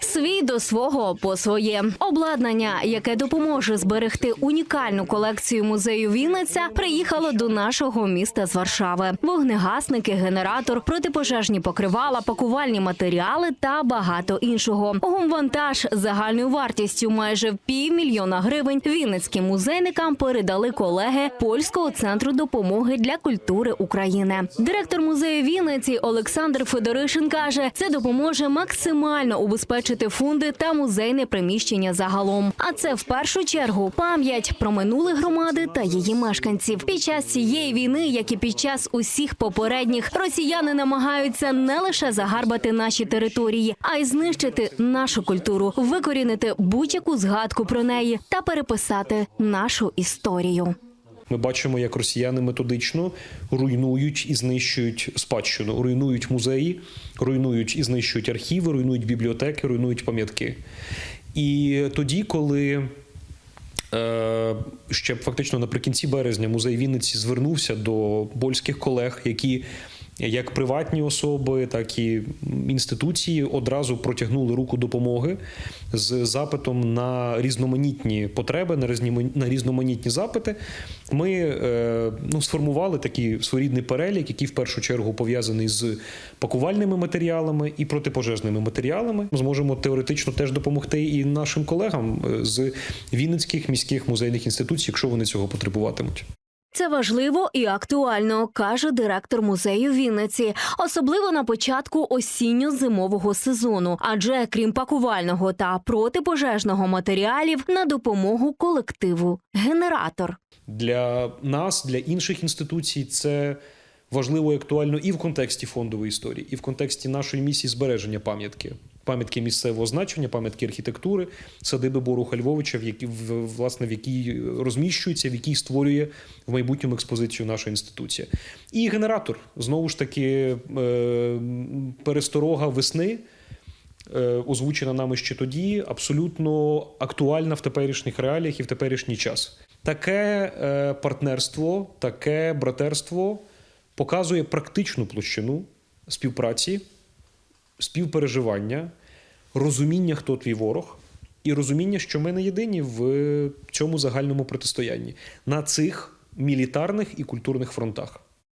Свій до свого по своє обладнання, яке допоможе зберегти унікальну колекцію музею Вінниця, приїхало до нашого міста з Варшави. Вогнегасники, генератор, протипожежні покривала, пакувальні матеріали та багато іншого. Гумвантаж загальною вартістю майже півмільйона гривень вінницьким музейникам передали колеги польського центру допомоги для культури України. Директор музею Вінниці Олександр Федоришин каже, це допоможе максимально убезпечити фунди та музейне приміщення загалом. А це в першу чергу пам'ять про минуле громади та її мешканців. Під час цієї війни, як і під час усіх попередніх, росіяни намагаються не лише загарбати наші території, а й знищити нашу культуру, викорінити будь-яку згадку про неї та переписати нашу історію. Ми бачимо, як росіяни методично руйнують і знищують спадщину, руйнують музеї, руйнують і знищують архіви, руйнують бібліотеки, руйнують пам'ятки. І тоді, коли е, ще фактично наприкінці березня музей Вінниці звернувся до польських колег, які як приватні особи, так і інституції одразу протягнули руку допомоги з запитом на різноманітні потреби, на різноманітні запити. Ми е, ну, сформували такий своєрідний перелік, який в першу чергу пов'язаний з пакувальними матеріалами і протипожежними матеріалами. Ми зможемо теоретично теж допомогти і нашим колегам е, з Вінницьких міських музейних інституцій, якщо вони цього потребуватимуть. Це важливо і актуально, каже директор музею Вінниці, особливо на початку осінньо-зимового сезону. Адже крім пакувального та протипожежного матеріалів, на допомогу колективу генератор. Для нас, для інших інституцій, це важливо і актуально і в контексті фондової історії, і в контексті нашої місії збереження пам'ятки. Пам'ятки місцевого значення, пам'ятки архітектури, садиби Боруха Львовича, в якій в- власне в якій розміщується, в якій створює в майбутньому експозицію наша інституція. І генератор знову ж таки е, пересторога весни. е, Озвучена нами ще тоді, абсолютно актуальна в теперішніх реаліях і в теперішній час. Таке е, партнерство, таке братерство показує практичну площину співпраці, співпереживання, розуміння, хто твій ворог, і розуміння, що ми не єдині в цьому загальному протистоянні на цих мілітарних і культурних фронтах.